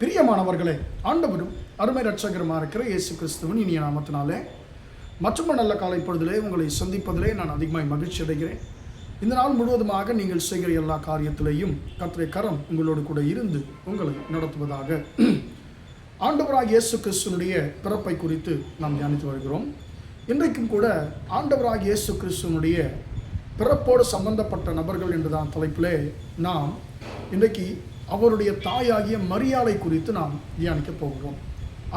பிரியமானவர்களே ஆண்டவரும் அருமை ரட்சகரமாக இருக்கிற இயேசு கிறிஸ்துவின் இனிய நாமத்தினாலே மற்றும் நல்ல காலை பொழுதிலே உங்களை சந்திப்பதிலே நான் அதிகமாக மகிழ்ச்சி அடைகிறேன். இந்த நாள் முழுவதுமாக நீங்கள் செய்கிற எல்லா காரியத்திலேயும் கத்திரை கரம் உங்களோடு கூட இருந்து உங்களை நடத்துவதாக. ஆண்டவராக இயேசு கிறிஸ்துவனுடைய பிறப்பை குறித்து நாம் தியானித்து வருகிறோம். இன்றைக்கும் கூட ஆண்டவராக இயேசு கிறிஸ்துவனுடைய பிறப்போடு சம்பந்தப்பட்ட நபர்கள் என்றுதான் தலைப்பிலே நாம் இன்றைக்கு அவருடைய தாயாகிய மரியாதை குறித்து நாம் தியானிக்க போகிறோம்.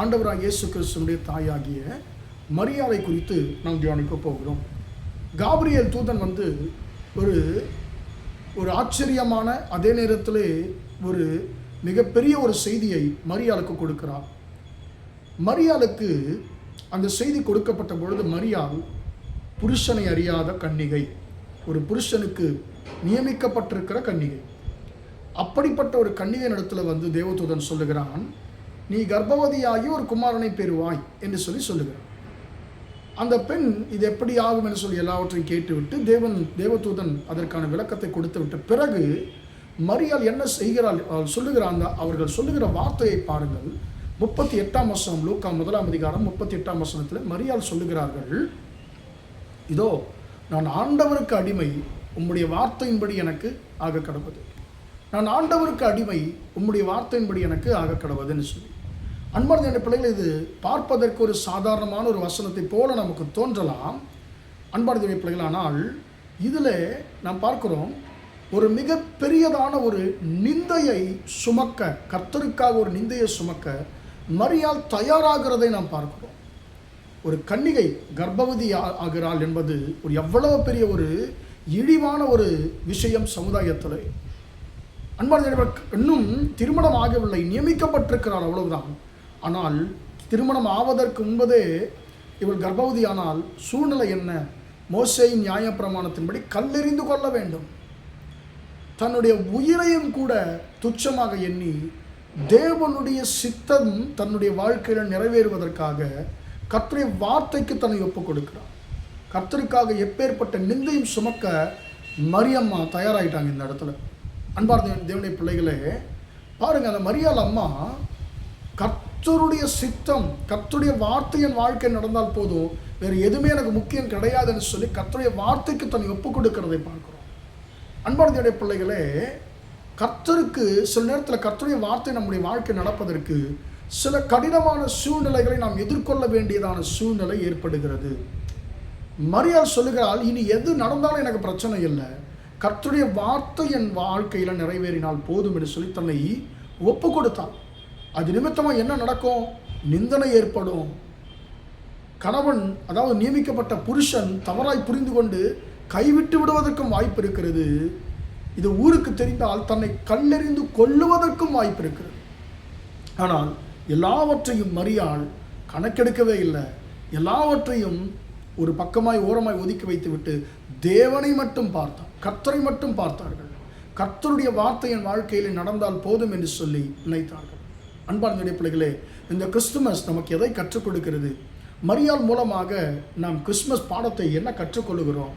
ஆண்டவராக இயேசு கிறிஸ்துவனுடைய தாயாகிய மரியாதை குறித்து நாம் தியானிக்க போகிறோம். காபிரியல் தூதன் வந்து ஒரு ஒரு ஆச்சரியமான அதே நேரத்தில் ஒரு மிகப்பெரிய ஒரு செய்தியை மரியாளுக்கு கொடுக்கிறார். மரியாளுக்கு அந்த செய்தி கொடுக்கப்பட்ட பொழுது மரியாள் புருஷனை அறியாத கன்னிகை ஒரு புருஷனுக்கு நியமிக்கப்பட்டிருக்கிற கன்னிகை. அப்படிப்பட்ட ஒரு கன்னிகையின் வந்து தேவதூதன் சொல்லுகிறான் நீ கர்ப்பவதியாகி ஒரு குமாரனை பெறுவாய் என்று சொல்லி சொல்லுகிறான். அந்த பெண் இது எப்படி ஆகும் என்று சொல்லி எல்லாவற்றையும் கேட்டுவிட்டு தேவன் தேவதூதன் அதற்கான விளக்கத்தை கொடுத்து விட்ட பிறகு மரியால் என்ன செய்கிறாள் அவள் அவர்கள் சொல்லுகிற வார்த்தையை பாருங்கள். முப்பத்தி எட்டாம் வசனம் லூக்கா முதலாம் அதிகாரம் முப்பத்தி எட்டாம் வசனத்தில் மரியால் சொல்லுகிறார்கள் இதோ நான் ஆண்டவருக்கு அடிமை உம்முடைய வார்த்தையின்படி எனக்கு ஆக கடவுது நான் ஆண்டவருக்கு அடிமை உம்முடைய வார்த்தையின்படி எனக்கு ஆக கடவுதுன்னு சொல்லி. அன்பர்ந்த என்ற பிள்ளைகள் இது பார்ப்பதற்கு ஒரு சாதாரணமான ஒரு வசனத்தை போல நமக்கு தோன்றலாம். அன்பார்ந்த பிள்ளைகள் ஆனால் இதில் நாம் பார்க்குறோம் ஒரு மிக பெரியதான ஒரு நிந்தையை சுமக்க கர்த்தருக்காக ஒரு நிந்தையை சுமக்க மரியால் தயாராகிறதை நாம் பார்க்கிறோம். ஒரு கன்னிகை கர்ப்பவதி ஆகிறாள் என்பது ஒரு எவ்வளவு பெரிய ஒரு இழிவான ஒரு விஷயம் சமுதாயத்தில். அன்பான இன்னும் திருமணம் ஆகவில்லை. நியமிக்கப்பட்டிருக்கிறார் அவ்வளவுதான். ஆனால் திருமணம் ஆவதற்கு முன்பதே இவள் கர்ப்பவதியானால் சூழ்நிலை என்ன? மோசையின் நியாயப்பிரமாணத்தின்படி கல்லெறிந்து கொள்ள வேண்டும். தன்னுடைய உயிரையும் கூட துச்சமாக எண்ணி தேவனுடைய சித்தம் தன்னுடைய வாழ்க்கையில் நிறைவேறுவதற்காக கர்த்தருடைய வார்த்தைக்கு தன்னை ஒப்புக் கொடுக்கிறார். கர்த்தருக்காக எப்பேற்பட்ட நிந்தையும் சுமக்க மரியம்மா தயாராயிட்டாங்க இந்த இடத்துல. அன்பார்ந்த தேவனுடைய பிள்ளைகளே பாருங்கள் அந்த மரியாள் அம்மா கர்த்தருடைய சித்தம் கர்த்தருடைய வார்த்தை என் வாழ்க்கை நடந்தால் போதும் வேறு எதுவுமே எனக்கு முக்கியம் கிடையாதுன்னு சொல்லி கர்த்தருடைய வார்த்தைக்கு தன்னை ஒப்பு கொடுக்கிறதை பார்க்குறோம். அன்பார்ந்தனுடைய பிள்ளைகளே கர்த்தருக்கு சில நேரத்தில் கர்த்தருடைய வார்த்தை நம்முடைய வாழ்க்கை நடப்பதற்கு சில கடினமான சூழ்நிலைகளை நாம் எதிர்கொள்ள வேண்டியதான சூழ்நிலை ஏற்படுகிறது. மரியாள் சொல்லுகிறாள் இனி எது நடந்தாலும் எனக்கு பிரச்சனை இல்லை. கர்த்தருடைய வார்த்தை என் வாழ்க்கையில் நிறைவேறினால் போதும் என்று சொல்லி தன்னை ஒப்பு கொடுத்தான் அது நிமித்தமாக என்ன நடக்கும்? நிந்தனை ஏற்படும். கணவன் அதாவது நியமிக்கப்பட்ட புருஷன் தவறாய் புரிந்து கொண்டு கைவிட்டு விடுவதற்கும் வாய்ப்பு இருக்கிறது. இது ஊருக்கு தெரிந்தால் தன்னை கல்லெறிந்து கொள்ளுவதற்கும் வாய்ப்பு இருக்கிறது. ஆனால் எல்லாவற்றையும் மறியால் கணக்கெடுக்கவே இல்லை. எல்லாவற்றையும் ஒரு பக்கமாய் ஓரமாய் ஒதுக்கி வைத்துவிட்டு தேவனை மட்டும் பார்த்தான். கர்த்தரை மட்டும் பார்த்தார்கள். கர்த்தருடைய வார்த்தை என் வாழ்க்கையில் நடந்தால் போதும் என்று சொல்லி நினைத்தார்கள். அன்பார்ந்த பிள்ளைகளே இந்த கிறிஸ்துமஸ் நமக்கு எதை கற்றுக் கொடுக்கிறது? மரியாள் மூலமாக நாம் கிறிஸ்துமஸ் பாடத்தை என்ன கற்றுக்கொள்கிறோம்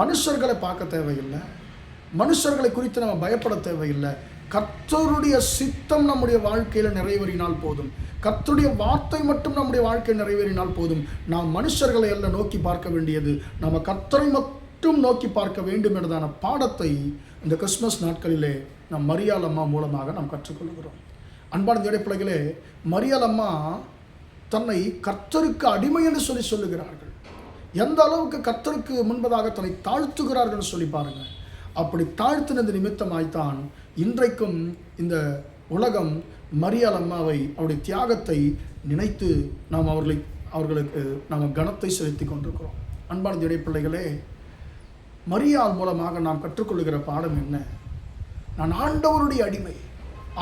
மனுஷர்களை பார்க்க தேவையில்லை. மனுஷர்களை குறித்து நம்ம பயப்பட தேவையில்லை. கர்த்தருடைய சித்தம் நம்முடைய வாழ்க்கையில் நிறைவேறினால் போதும். கர்த்தருடைய வார்த்தை மட்டும் நம்முடைய வாழ்க்கையில் நிறைவேறினால் போதும். நாம் மனுஷர்களை எல்லாம் நோக்கி பார்க்க வேண்டியது. நம்ம கர்த்தரை மட்டும் நோக்கி பார்க்க வேண்டும் என்றதான பாடத்தை இந்த கிறிஸ்மஸ் நாட்களிலே நம் மரியாள் அம்மா மூலமாக நாம் கற்றுக்கொள்கிறோம். அன்பான தேவடைய பிள்ளைகளே மரியாள் அம்மா தன்னை கர்த்தருக்கு அடிமை என்று சொல்லி சொல்லுகிறார்கள். எந்த அளவுக்கு கர்த்தருக்கு முன்பதாக தன்னை தாழ்த்துகிறார்கள் சொல்லி பாருங்கள் அப்படி தாழ்த்தினது நிமித்தமாய்த்தான் இன்றைக்கும் இந்த உலகம் மரியாள் அம்மாவை அவருடைய தியாகத்தை நினைத்து நாம் அவர்களை அவர்களுக்கு நாம் கனத்தை செலுத்தி கொண்டிருக்கிறோம். அன்பான தேவடைய பிள்ளைகளே மரியாள் மூலமாக நாம் கற்றுக்கொள்கிற பாடம் என்ன? நான் ஆண்டவருடைய அடிமை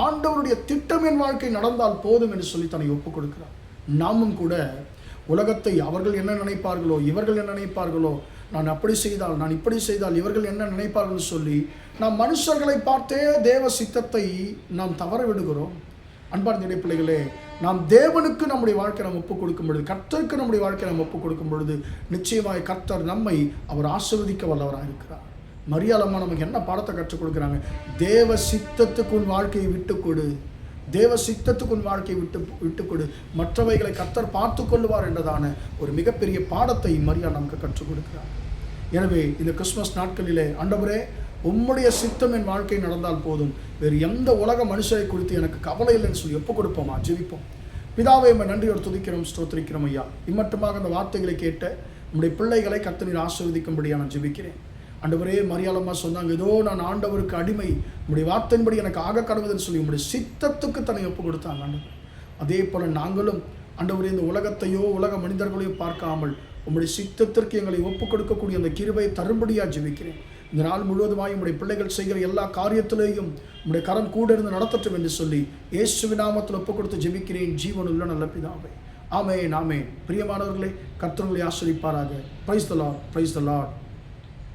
ஆண்டவருடைய திட்டம் என் வாழ்க்கை நடந்தால் போதும் என்று சொல்லி தன்னை ஒப்புக் கொடுக்கிறார். நாமும் கூட உலகத்தை அவர்கள் என்ன நினைப்பார்களோ இவர்கள் என்ன நினைப்பார்களோ நான் அப்படி செய்தால் நான் இப்படி செய்தால் இவர்கள் என்ன நினைப்பார்கள் சொல்லி நாம் மனுஷர்களை பார்த்தே தேவ சித்தத்தை நாம் தவற விடுகிறோம். அன்பார்ந்த பிள்ளைகளே நாம் தேவனுக்கு நம்முடைய வாழ்க்கை நாம் ஒப்புக் கொடுக்கும் பொழுது கர்த்தருக்கு நம்முடைய வாழ்க்கை நாம் ஒப்புக் கொடுக்கும் பொழுது நிச்சயமாய் கர்த்தர் நம்மை அவர் ஆசிர்வதிக்க வல்லவராக இருக்கிறார். மரியாளம்மா நமக்கு என்ன பாடத்தை கற்றுக் கொடுக்குறாங்க? தேவ சித்தத்துக்கு உன் வாழ்க்கையை விட்டு கொடு. தேவ சித்தத்துக்கு உன் வாழ்க்கையை விட்டு விட்டுக்கொடு மற்றவைகளை கர்த்தர் பார்த்து கொள்வார் என்றதான ஒரு மிகப்பெரிய பாடத்தை மரியா நமக்கு கற்றுக் கொடுக்கிறார். எனவே இந்த கிறிஸ்மஸ் நாட்களிலே ஆண்டவரே உம்முடைய சித்தம் என் வாழ்க்கை நடந்தால் போதும். வேறு எந்த உலக மனுஷரை குறித்து எனக்கு கவலை இல்லைன்னு சொல்லி ஒப்பு கொடுப்போமா? ஜெபிப்போம். பிதாவை நம்ம நன்றியோடு துதிக்கிறோம் ஸ்தோத்திரிக்கிறோம் ஐயா. இம்மட்டுமாக அந்த வார்த்தைகளை கேட்ட நம்முடைய பிள்ளைகளை கத்தனில் ஆசிர்வதிக்கும்படியாக நான் ஜெபிக்கிறேன். ஆண்டவரே மரியாதமாக சொன்னாங்க ஏதோ நான் ஆண்டவருக்கு அடிமை. உங்களுடைய வார்த்தையின்படி எனக்கு ஆக கடவுதுன்னு சொல்லி உங்களுடைய சித்தத்துக்கு தன்னை ஒப்பு கொடுத்தாங்க ஆண்டவர். அதே போல் நாங்களும் ஆண்டவரே இந்த உலகத்தையோ உலக மனிதர்களையோ பார்க்காமல் உம்முடைய சித்தத்திற்கு எங்களை ஒப்புக் கொடுக்கக்கூடிய அந்த கிருபையை தரும்படியாக ஜெபிக்கிறேன். இந்த நாள் முழுவதுமாய் உம்முடைய பிள்ளைகள் செய்கிற எல்லா காரியத்திலேயும் உம்முடைய கரம் கூட இருந்து நடத்தட்டும் என்று சொல்லி இயேசு நாமத்தில் ஒப்புக் கொடுத்து ஜெபிக்கிறேன். ஜீவனுள்ள நல்ல பிதாவே. ஆமே நாமே பிரியமானவர்களே கர்த்தர்களை ஆசிரிப்பாராக. Praise the lord praise the lord